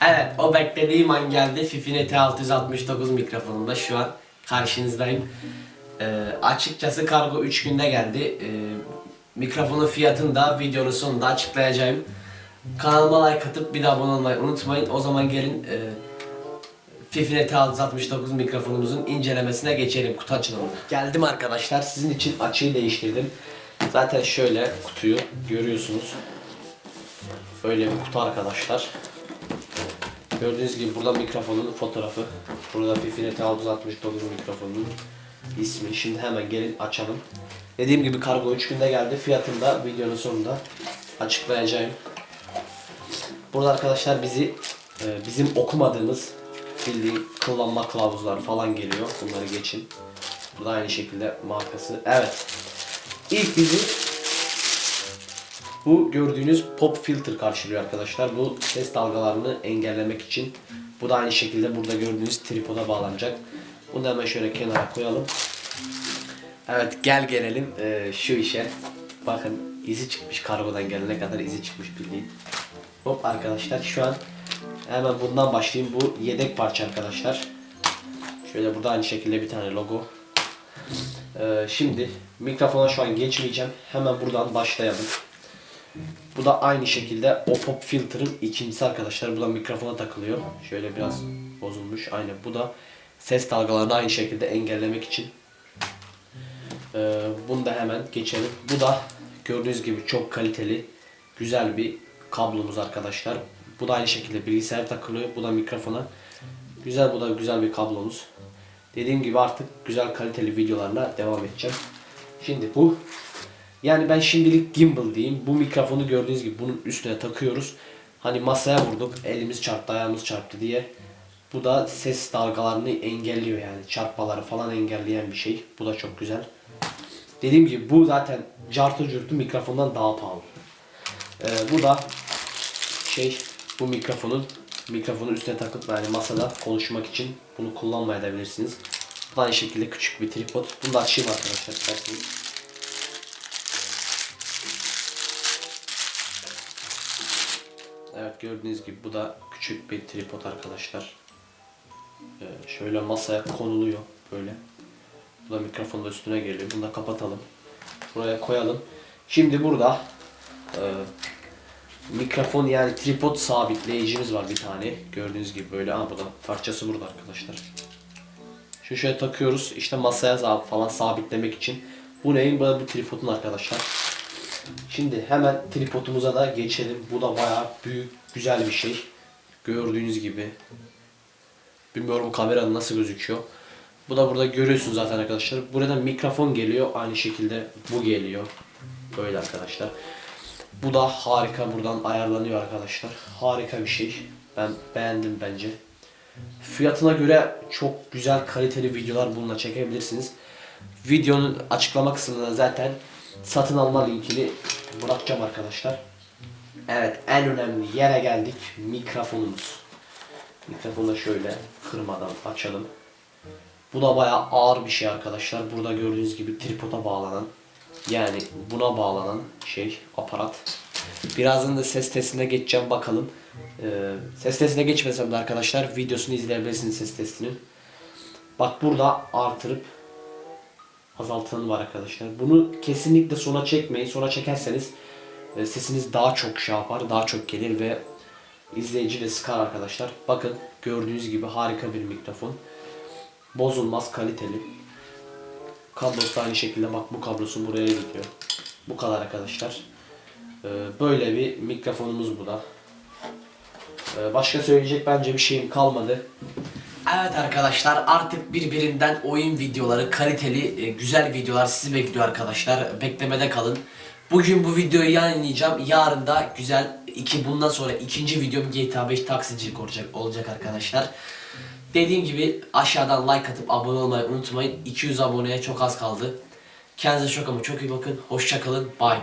Evet o beklediğim an geldi. Fifine T669 mikrofonunda şu an karşınızdayım. Ee, açıkçası kargo 3 günde geldi. Ee, mikrofonun fiyatını da videonun sonunda açıklayacağım. Kanalıma like atıp bir de abone olmayı unutmayın. O zaman gelin e, Fifine T669 mikrofonumuzun incelemesine geçelim kutu açılımına. Geldim arkadaşlar sizin için açıyı değiştirdim. Zaten şöyle kutuyu görüyorsunuz. Böyle bir kutu arkadaşlar. Gördüğünüz gibi burada mikrofonun fotoğrafı. Burada Fifine T669 mikrofonun ismi. Şimdi hemen gelin açalım. Dediğim gibi kargo 3 günde geldi. Fiyatını da videonun sonunda açıklayacağım. Burada arkadaşlar bizi e, bizim okumadığımız bildiğin kullanma kılavuzları falan geliyor. Bunları geçin. Burada aynı şekilde markası. Evet. İlk bizi bu gördüğünüz pop filter karşılıyor arkadaşlar. Bu ses dalgalarını engellemek için. Bu da aynı şekilde burada gördüğünüz tripoda bağlanacak. Bunu da hemen şöyle kenara koyalım. Evet gel gelelim eee, şu işe. Bakın izi çıkmış kargodan gelene kadar izi çıkmış bildiğin. Hop arkadaşlar şu an hemen bundan başlayayım. Bu yedek parça arkadaşlar. Şöyle burada aynı şekilde bir tane logo. Ee, şimdi mikrofona şu an geçmeyeceğim. Hemen buradan başlayalım. Bu da aynı şekilde o pop filter'ın ikincisi arkadaşlar. Bu da mikrofona takılıyor. Şöyle biraz bozulmuş. Aynen bu da ses dalgalarını aynı şekilde engellemek için. Ee, bunu da hemen geçelim. Bu da gördüğünüz gibi çok kaliteli, güzel bir kablomuz arkadaşlar. Bu da aynı şekilde bilgisayar takılıyor. Bu da mikrofona. Güzel bu da güzel bir kablomuz. Dediğim gibi artık güzel kaliteli videolarla devam edeceğim. Şimdi bu yani ben şimdilik gimbal diyeyim. Bu mikrofonu gördüğünüz gibi bunun üstüne takıyoruz. Hani masaya vurduk, elimiz çarptı, ayağımız çarptı diye. Bu da ses dalgalarını engelliyor yani. Çarpmaları falan engelleyen bir şey. Bu da çok güzel. Dediğim gibi bu zaten cartı curtu mikrofondan daha pahalı. Ee, bu da şey bu mikrofonun mikrofonun üstüne takıp yani masada konuşmak için bunu kullanmaya da bilirsiniz. Bu da aynı şekilde küçük bir tripod. Bunu da açayım arkadaşlar isterseniz. Evet gördüğünüz gibi bu da küçük bir tripod arkadaşlar. Ee, şöyle masaya konuluyor böyle. Bu da mikrofonun da üstüne geliyor. Bunu da kapatalım. Buraya koyalım. Şimdi burada e, mikrofon yani tripod sabitleyicimiz var bir tane. Gördüğünüz gibi böyle. Aa bu da parçası burada arkadaşlar. Şu şöyle takıyoruz. İşte masaya falan sabitlemek için. Bu neyin? Bu da bu tripodun arkadaşlar. Şimdi hemen tripodumuza da geçelim. Bu da bayağı büyük, güzel bir şey. Gördüğünüz gibi. Bilmiyorum kameranın nasıl gözüküyor. Bu da burada görüyorsunuz zaten arkadaşlar. Buradan mikrofon geliyor. Aynı şekilde bu geliyor. Böyle arkadaşlar. Bu da harika. Buradan ayarlanıyor arkadaşlar. Harika bir şey. Ben beğendim bence. Fiyatına göre çok güzel kaliteli videolar bununla çekebilirsiniz. Videonun açıklama kısmında zaten satın alma linkini bırakacağım arkadaşlar. Evet en önemli yere geldik. Mikrofonumuz. Mikrofonu da şöyle kırmadan açalım. Bu da bayağı ağır bir şey arkadaşlar. Burada gördüğünüz gibi tripoda bağlanan yani buna bağlanan şey aparat. Birazdan da ses testine geçeceğim bakalım. Ee, ses testine geçmesem de arkadaşlar videosunu izleyebilirsiniz ses testinin. Bak burada artırıp azaltanı var arkadaşlar. Bunu kesinlikle sona çekmeyin. Sona çekerseniz e, sesiniz daha çok şey yapar, daha çok gelir ve izleyici de sıkar arkadaşlar. Bakın gördüğünüz gibi harika bir mikrofon. Bozulmaz, kaliteli. Kablosu da aynı şekilde bak bu kablosu buraya gidiyor. Bu kadar arkadaşlar. Ee, böyle bir mikrofonumuz bu da. Ee, başka söyleyecek bence bir şeyim kalmadı. Evet arkadaşlar artık birbirinden oyun videoları, kaliteli, e, güzel videolar sizi bekliyor arkadaşlar. Beklemede kalın. Bugün bu videoyu yayınlayacağım. Yarın da güzel iki bundan sonra ikinci videom GTA 5 taksicilik olacak olacak arkadaşlar. Dediğim gibi aşağıdan like atıp abone olmayı unutmayın. 200 aboneye çok az kaldı. Kendinize çok ama çok iyi bakın. Hoşça kalın. Bye.